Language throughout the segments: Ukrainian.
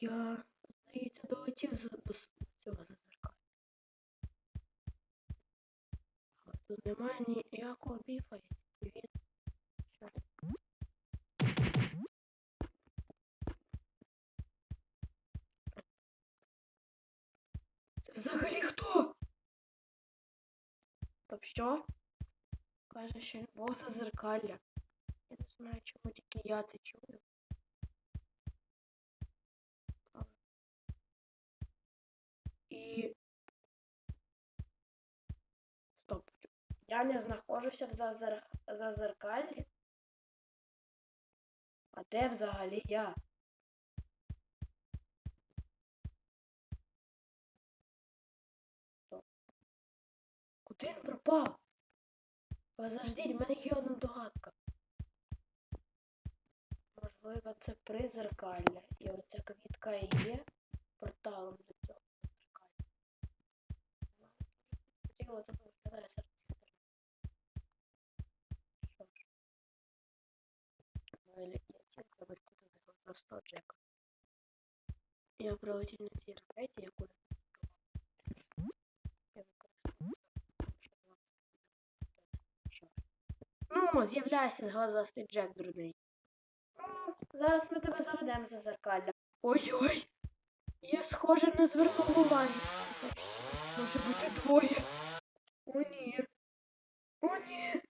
Я, здається, долетів до цього зазеркалья. Тут немає ніякого біфа, є тільки він. Це взагалі хто? Тобто що? Каже, що він Бог зазеркалля. Я не знаю, чому тільки я це чую. Я не знаходжуся в зазер... зазеркаллі. А де взагалі я? Куди він пропав? Подождіть, в мене є одна догадка. Можливо, це призеркалля. І оця квітка і є Или я ціль за 100 джека. Я прилетів на цій ракеті, яку я. Ну, з'являйся, глазастий Джек дурний. Ну, зараз ми тебе заведемо за зеркалля. Ой-ой! Я схоже не звернув уваги. Може бути двоє. О, ні. О, ні.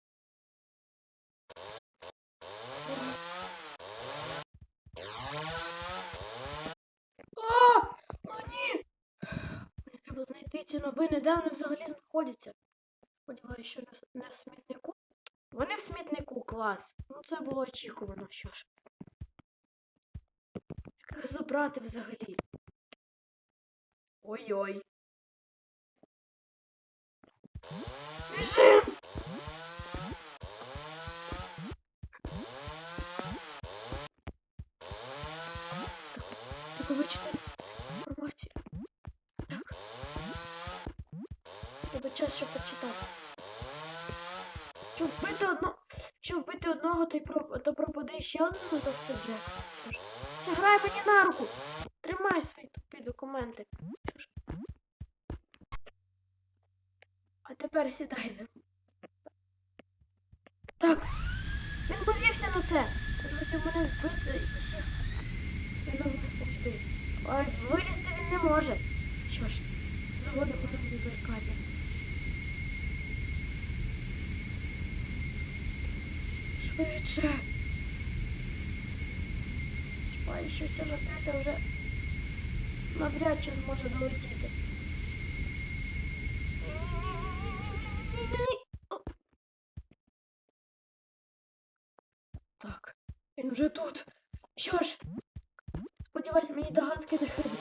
А! О, ні! Мені знайти ці новини, де взагалі знаходяться. Сподіваюся, що не в- смітнику. Вони в смітнику, клас. Ну це було очікувано, що ж. Як їх забрати взагалі? Ой-ой. Біжим! Треба вичитати інформацію. Час, щоб почитати. Що вбити одно... Що вбити одного, то, й про... пропаде ще одного за Джек. Що ж? Це грає мені на руку. Тримай свої тупі документи. Що ж? А тепер сідайте. Так. Він повівся на це. Він хотів мене вбити і усіх. Він нам не спасти. А вилізти він не може. Що ж, заводимо нам до. Швидше. Сподіваюся, що ця ракета вже навряд чи зможе долетіти. Так, він вже тут. Що ж, сподіваюсь, мені догадки не хибні.